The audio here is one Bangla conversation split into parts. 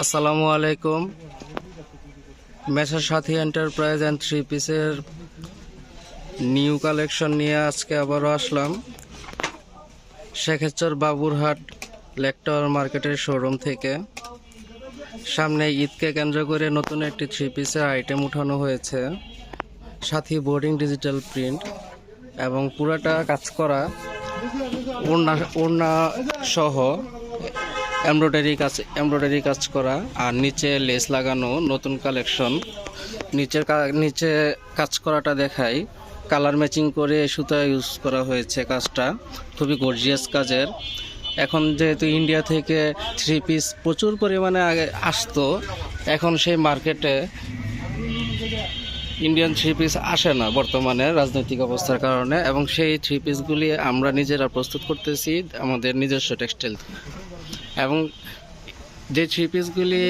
আসসালামু আলাইকুম। Messrs Sathi enterprise and three পিসের নিউ কালেকশন নিয়ে আজকে আবারও আসলাম। শেখেচর বাবুরহাট লেকটাওয়ার মার্কেটের শোরুম থেকে। সামনে ঈদকে কেন্দ্র করে নতুন একটি থ্রি পিসের আইটেম উঠানো হয়েছে। সাথী বোর্ডিং ডিজিটাল প্রিন্ট এবং পুরাটা কাজ করা ওড়না ওড়না সহ এমব্রয়ডারি কাজ এমব্রয়ডারি কাজ করা আর নিচে লেস লাগানো নতুন কালেকশন। নিচের নিচে কাজ করাটা দেখাই। কালার ম্যাচিং করে সুতা ইউজ করা হয়েছে কাজটা। খুবই গর্জিয়াস কাজের। এখন যেহেতু ইন্ডিয়া থেকে থ্রি পিস প্রচুর পরিমাণে আগে আসতো, এখন সেই মার্কেটে ইন্ডিয়ান থ্রি পিস আসে না বর্তমানে রাজনৈতিক অবস্থার কারণে এবং সেই থ্রি পিসগুলি আমরা নিজেরা প্রস্তুত করতেছি আমাদের নিজস্ব টেক্সটাইল এবং যে থ্রি পিসগুলি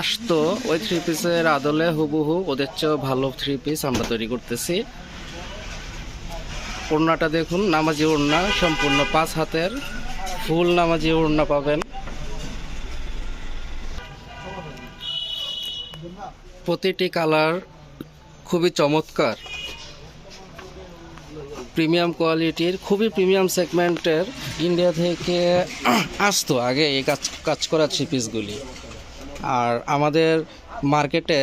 আসতো, ওই থ্রি পিসের আদলে হুবহু ওদের চেয়েও ভালো থ্রি পিস আমরা তৈরি করতেছি। ওড়নাটা দেখুন, নামাজি ওড়না, সম্পূর্ণ পাঁচ হাতের, ফুল নামাজি ওড়না পাবেন। প্রতিটি কালার খুবই চমৎকার। প্রিমিয়াম কোয়ালিটির, খুবই প্রিমিয়াম সেগমেন্টের ইন্ডিয়া থেকে আসতো আগে এই কাজ কাজ করা থ্রি পিসগুলি আর আমাদের মার্কেটে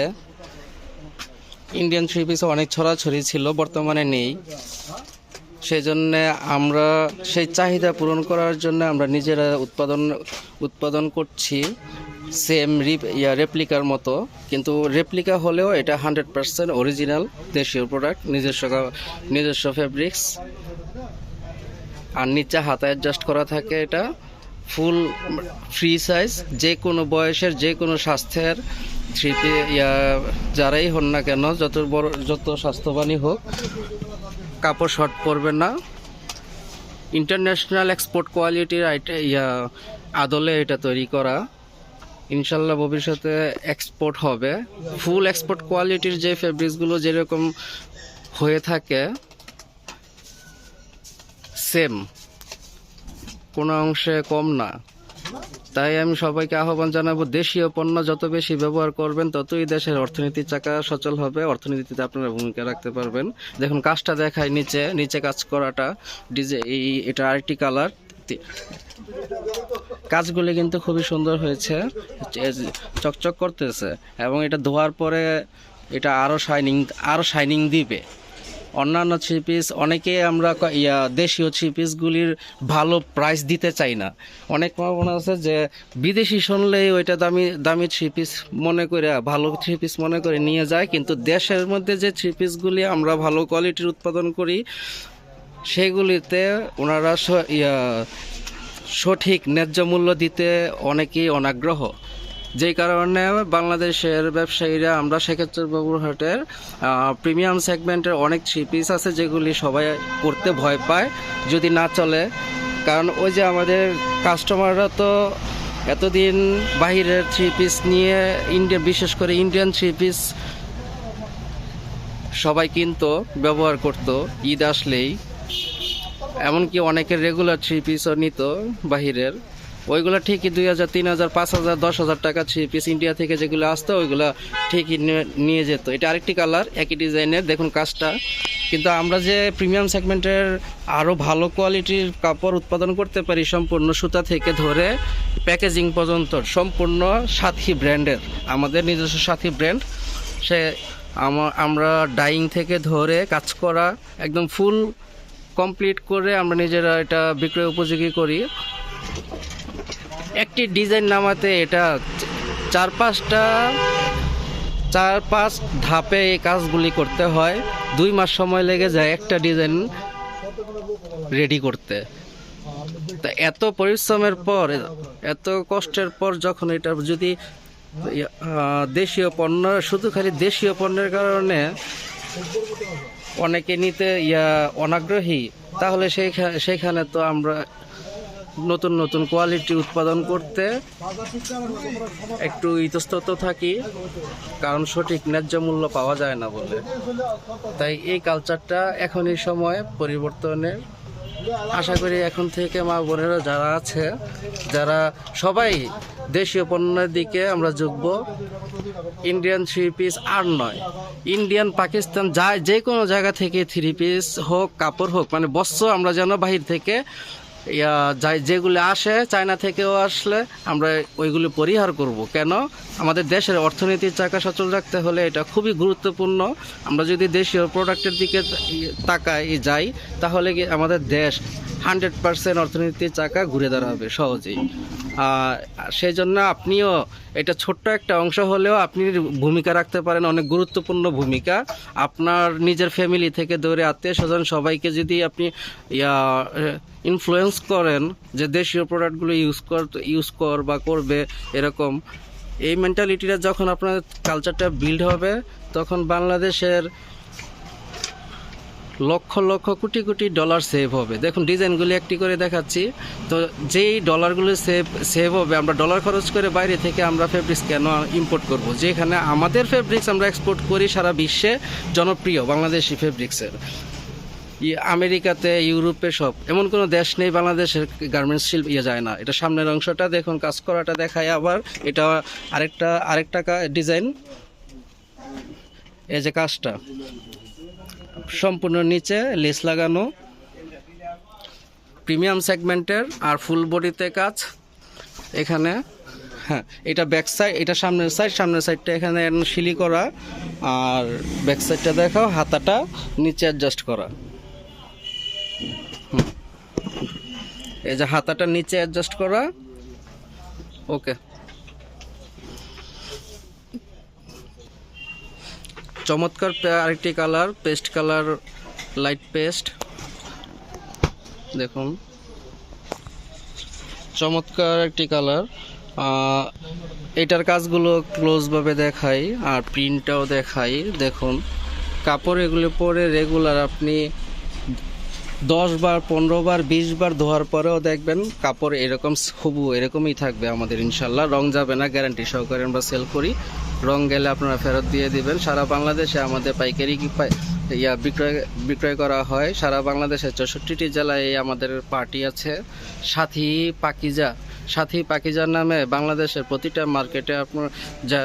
ইন্ডিয়ান থ্রি পিস অনেক ছড়াছড়ি ছিল, বর্তমানে নেই। সেই জন্য আমরা সেই চাহিদা পূরণ করার জন্য আমরা নিজেরা উৎপাদন উৎপাদন করছি। সেম রিপ ইয়া রেপ্লিকার মতো। কিন্তু রেপ্লিকা হলেও এটা হান্ড্রেড পার্সেন্ট অরিজিনাল দেশীয় প্রোডাক্ট নিজস্ব নিজস্ব ফেব্রিক্স আর নিচে হাতা অ্যাডজাস্ট করা থাকে এটা ফুল ফ্রি সাইজ যে কোনো বয়সের, যে কোনো স্বাস্থ্যের থ্রিতে ইয়া যারাই হন না কেন, যত বড়, যত স্বাস্থ্যবানই হোক, কাপড় শর্ট পরবে না। ইন্টারন্যাশনাল এক্সপোর্ট কোয়ালিটির আইটে ইয়া আদলে এটা তৈরি করা। ইনশাল্লাহ ভবিষ্যতে এক্সপোর্ট হবে। ফুল এক্সপোর্ট কোয়ালিটির যে ফেব্রিক্সগুলো যেরকম হয়ে থাকে সেম কোনো অংশে কম না। তাই আমি সবাইকে আহ্বান জানাব, দেশীয় পণ্য যত বেশি ব্যবহার করবেন, ততই দেশের অর্থনীতির চাকা সচল হবে। অর্থনীতিতে আপনারা ভূমিকা রাখতে পারবেন। দেখুন, কাজটা দেখায় নিচে নিচে কাজ করাটা, ডিজে এই, এটা আরেকটি কালার কাজগুলি কিন্তু খুবই সুন্দর হয়েছে চকচক করতেছে, এবং এটা ধোয়ার পরে এটা আরও শাইনিং আরও শাইনিং দিবে। অন্যান্য থ্রি পিস অনেকে আমরা ইয়া, দেশীয় থ্রি পিসগুলির ভালো প্রাইস দিতে চাই না। অনেক মনে আছে যে বিদেশি শুনলেই ওইটা দামি দামি থ্রি পিস মনে করে, ভালো থ্রি পিস মনে করে নিয়ে যায়, কিন্তু দেশের মধ্যে যে থ্রি পিসগুলি আমরা ভালো কোয়ালিটির উৎপাদন করি সেগুলিতে ওনারা সঠিক ন্যায্য মূল্য দিতে অনেকেই অনাগ্রহ। যেই কারণে বাংলাদেশের ব্যবসায়ীরা আমরা সেক্ষেত্রে বাবুরহাটের প্রিমিয়াম সেগমেন্টের অনেক থ্রি পিস আছে যেগুলি সবাই করতে ভয় পায়, যদি না চলে। কারণ ওই যে আমাদের কাস্টমাররা তো এতদিন বাহিরের থ্রি পিস নিয়ে ইন্ডিয়া বিশেষ করে ইন্ডিয়ান থ্রি পিস সবাই কিনতো, ব্যবহার করতো, ঈদ আসলেই। এমনকি অনেকের রেগুলার থ্রি পিসও নিত বাহিরের। ওইগুলো ঠিকই দুই হাজার, তিন হাজার, পাঁচ হাজার, দশ হাজার টাকা থ্রি পিস ইন্ডিয়া থেকে যেগুলো আসতো, ওইগুলো ঠিকই নিয়ে- যেত। এটা আরেকটি কালার একই ডিজাইনের দেখুন কাজটা। কিন্তু আমরা যে প্রিমিয়াম সেগমেন্টের আরও ভালো কোয়ালিটির কাপড় উৎপাদন করতে পারি সম্পূর্ণ সুতা থেকে ধরে প্যাকেজিং পর্যন্ত, সম্পূর্ণ সাথী ব্র্যান্ডের আমাদের নিজস্ব সাথী ব্র্যান্ড সে আমা- আমরা ডাইং থেকে ধরে কাজ করা, একদম ফুল কমপ্লিট করে আমরা নিজেরা এটা বিক্রয় উপযোগী করি। একটি ডিজাইন নামাতে এটা চার পাঁচটা, চার পাঁচ ধাপে এই কাজগুলি করতে হয়। দুই মাস সময় লেগে যায় একটা ডিজাইন রেডি করতে। তা এত পরিশ্রমের পর, এত কষ্টের পর যখন এটা যদি দেশীয় পণ্য, শুধু খালি দেশীয় পণ্যের কারণে অনেকে নিতে, ইয়া, অনাগ্রহী, তাহলে সেইখানে তো আমরা নতুন নতুন কোয়ালিটি উৎপাদন করতে একটু ইতস্তত থাকি, কারণ সঠিক ন্যায্য মূল্য পাওয়া যায় না বলে। তাই এই কালচারটা এখন এই সময় পরিবর্তনের আশা করি এখন থেকে মা বোনেরা যারা আছে, যারা সবাই দেশীয় পণ্যের দিকে আমরা যুগব ইন্ডিয়ান থ্রি পিস আর নয়। ইন্ডিয়ান পাকিস্তান যা যে কোনো জায়গা থেকে থ্রি পিস হোক, কাপড় হোক মানে বস্ত্র আমরা যেন বাহির থেকে ইয়া যেগুলো আসে, চায়না থেকেও আসলে আমরা ওইগুলো পরিহার করব। কেন? আমাদের দেশের অর্থনীতির চাকা সচল রাখতে হলে এটা খুবই গুরুত্বপূর্ণ। আমরা যদি দেশীয় প্রোডাক্টের দিকে তাকাই, যাই, তাহলে কি আমাদের দেশ হান্ড্রেড পার্সেন্ট অর্থনীতির চাকা ঘুরে দাঁড়াবে, সহজেই। সেই জন্য আপনিও এটা ছোট্ট একটা অংশ হলেও আপনি ভূমিকা রাখতে পারেন, অনেক গুরুত্বপূর্ণ ভূমিকা। আপনার নিজের ফ্যামিলি থেকে ধরে আত্মীয় স্বজন সবাইকে যদি আপনি, ইয়া ইনফ্লুয়েন্স করেন যে দেশীয় প্রোডাক্টগুলো ইউজ কর ইউজ কর বা করবে এরকম, এই মেন্টালিটিটা যখন আপনার কালচারটা বিল্ড হবে, তখন বাংলাদেশের লক্ষ লক্ষ কোটি কোটি ডলার সেভ হবে। দেখুন ডিজাইনগুলি একটি করে দেখাচ্ছি। তো যেই ডলারগুলো সেভ সেভ হবে, আমরা ডলার খরচ করে বাইরে থেকে আমরা ফেব্রিক্স কেন ইম্পোর্ট করব? যেখানে আমাদের ফেব্রিক্স আমরা এক্সপোর্ট করি সারা বিশ্বে জনপ্রিয় বাংলাদেশি ফেব্রিক্সের আমেরিকাতে, ইউরোপে সব। এমন কোনো দেশ নেই, বাংলাদেশের গার্মেন্টস শিল্প ইয়ে যায় না। এটা সামনের অংশটা দেখুন, কাজ করাটা দেখায় আবার। এটা আরেকটা আরেকটা ডিজাইন এই যে কাজটা। সম্পূর্ণ নিচে লেস লাগানো। প্রিমিয়াম সেগমেন্টের আর ফুল বডিতে কাজ। এখানে হ্যাঁ এটা ব্যাক সাইড এটা সামনের সাইড সামনের সাইডটা এখানে শিলি করা। আর ব্যাক সাইডটা দেখাও, হাতাটা নিচে অ্যাডজাস্ট করা। এই যে হাতাটা নিচে অ্যাডজাস্ট করা। ওকে চমৎকার আরেকটি colour paste colour light paste দেখুন। চমৎকার একটি কালার এটার কাজগুলো ক্লোজভাবে দেখাই, আর প্রিন্টটাও দেখাই। দেখুন, কাপড় এগুলো পরে রেগুলার আপনি দশ বার পনেরো বার বিশ বার ধোয়ার পরেও দেখবেন কাপড় এরকম হবু এরকমই থাকবে আমাদের ইনশাল্লাহ। রং যাবে না গ্যারান্টি সহকারে আমরা সেল করি। রং গেলে আপনারা ফেরত দিয়ে দিবেন। সারা বাংলাদেশে আমাদের পাইকারি ইয়া বিক্রয় বিক্রয় করা হয়। সারা বাংলাদেশে চৌষট্টিটি জেলায় আমাদের পার্টি আছে। সাথী পাকিজা। সাথী পাকিজার নামে বাংলাদেশের প্রতিটা মার্কেটে আপনার যা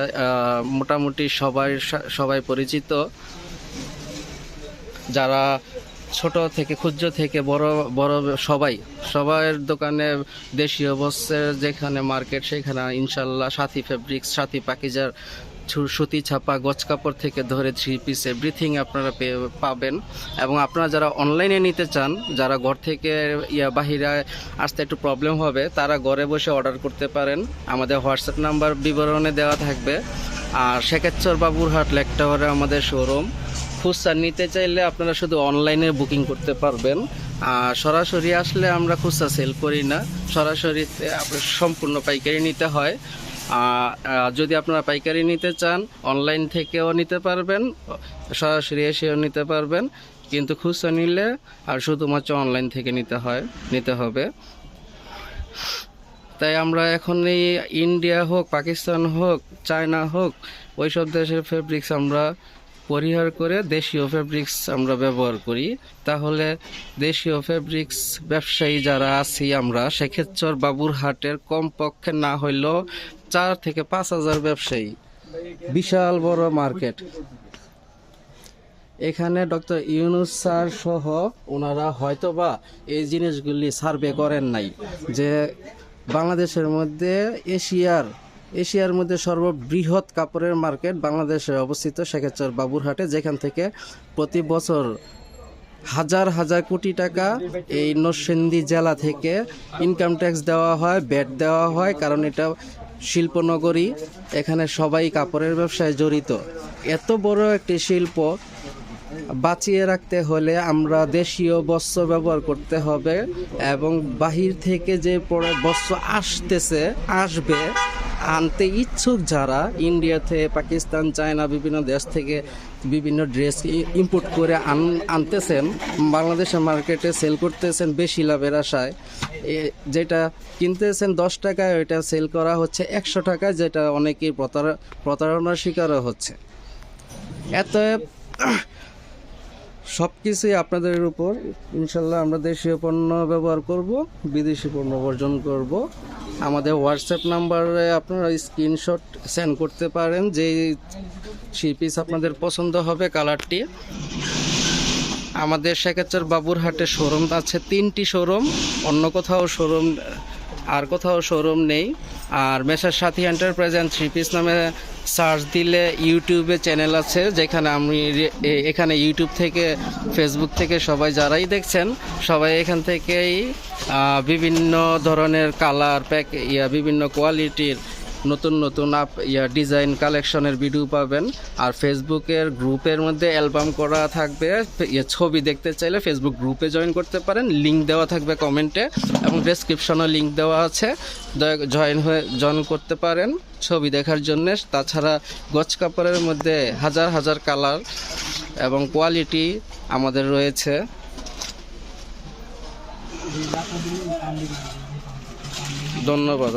মোটামুটি সবাই সবাই পরিচিত। যারা ছোট থেকে, ক্ষুদ্র থেকে, বড় বড় সবাই সবার দোকানে দেশীয় বস্ত্রের যেখানে মার্কেট সেখানে ইনশাল্লাহ সাথী ফেব্রিক্স সাথী পাকিজার সুতি ছাপা গজ কাপড় থেকে ধরে থ্রি পিস এভরিথিং আপনারা পাবেন। এবং আপনারা যারা অনলাইনে নিতে চান, যারা ঘর থেকে ইয়া বাহিরে আসতে একটু প্রবলেম হবে, তারা ঘরে বসে অর্ডার করতে পারেন। আমাদের হোয়াটসঅ্যাপ নাম্বার বিবরণে দেওয়া থাকবে। আর শেখেচ্ছর বাবুরহাট লেক টাওয়ারে আমাদের শোরুম খুচরা নিতে চাইলে আপনারা শুধু অনলাইনে বুকিং করতে পারবেন। আর সরাসরি আসলে আমরা খুচরা সেল করি না। সরাসরি সম্পূর্ণ পাইকারি নিতে হয়। যদি আপনারা পাইকারি নিতে চান অনলাইন থেকেও নিতে পারবেন, সরাসরি এসেও নিতে পারবেন। কিন্তু খুচরা নিলে আর শুধুমাত্র অনলাইন থেকে নিতে হয়, নিতে হবে। তাই আমরা এখন এই ইন্ডিয়া হোক পাকিস্তান হোক চায়না হোক, ওইসব দেশের ফেব্রিক্স আমরা পরিহার করে দেশীয় ফেব্রিক্স আমরা ব্যবহার করি, তাহলে দেশীয় ফেব্রিক্স ব্যবসায়ী যারা আছি আমরা, সেক্ষেত্রে বাবুরহাটের কমপক্ষে না হইলেও চার থেকে পাঁচ হাজার ব্যবসায়ী। বিশাল বড় মার্কেট এখানে ডক্টর ইউনুস স্যার সহ ওনারা হয়তোবা এই জিনিসগুলি সার্ভে করেন নাই, যে বাংলাদেশের মধ্যে এশিয়ার এশিয়ার মধ্যে সর্ববৃহৎ কাপড়ের মার্কেট বাংলাদেশে অবস্থিত শেখেচর বাবুরহাটে, যেখান থেকে প্রতি বছর হাজার হাজার কোটি টাকা এই নরসিংদী জেলা থেকে ইনকাম ট্যাক্স দেওয়া হয় ব্যাট দেওয়া হয়, কারণ এটা শিল্পনগরী, এখানে সবাই কাপড়ের ব্যবসায় জড়িত। এত বড় একটি শিল্প বাঁচিয়ে রাখতে হলে আমরা দেশীয় বস্ত্র ব্যবহার করতে হবে এবং বাহির থেকে যে বস্ত্র আসতেছে, আসবে আনতে ইচ্ছুক যারা ইন্ডিয়া থেকে পাকিস্তান, চায়না, বিভিন্ন দেশ থেকে বিভিন্ন ড্রেস ইম্পোর্ট করে আন, আনতেছেন, বাংলাদেশের মার্কেটে সেল করতেছেন বেশি লাভের আশায়। যেটা কিনতেছেন দশ টাকায়, ওইটা সেল করা হচ্ছে একশো টাকায়, যেটা অনেকেই প্রতার- প্রতারণার শিকারও হচ্ছে। এত সব কিছুই আপনাদের উপর, ইনশাল্লাহ আমরা দেশীয় পণ্য ব্যবহার করব, বিদেশি পণ্য বর্জন করব। আমাদের হোয়াটসঅ্যাপ নাম্বারে আপনারা স্ক্রিনশট সেন্ড করতে পারেন যে থ্রি পিস আপনাদের পছন্দ হবে কালারটি আমাদের শেখাচার বাবুরহাটে শোরুম আছে, তিনটি শোরুম অন্য কোথাও শোরুম আর কোথাও শোরুম নেই। আর Messrs Sathi enterprise and three piece নামে সার্চ দিলে ইউটিউবে চ্যানেল আছে, যেখানে আমি এখানে ইউটিউব থেকে, ফেসবুক থেকে সবাই যারাই দেখছেন, সবাই এখান থেকেই বিভিন্ন ধরনের কালার, প্যাক ইয়া, বিভিন্ন কোয়ালিটির নতুন নতুন আপ, ইয়া ডিজাইন কালেকশনের ভিডিও পাবেন। আর ফেসবুকের গ্রুপের মধ্যে অ্যালবাম করা থাকবে। ছবি দেখতে চাইলে ফেসবুক গ্রুপে জয়েন করতে পারেন। লিঙ্ক দেওয়া থাকবে কমেন্টে এবং ডেসক্রিপশনও লিঙ্ক দেওয়া আছে। জয়েন হয়ে জয়েন করতে পারেন ছবি দেখার জন্য। তাছাড়া গছ কাপড়ের মধ্যে হাজার হাজার কালার এবং কোয়ালিটি আমাদের রয়েছে। ধন্যবাদ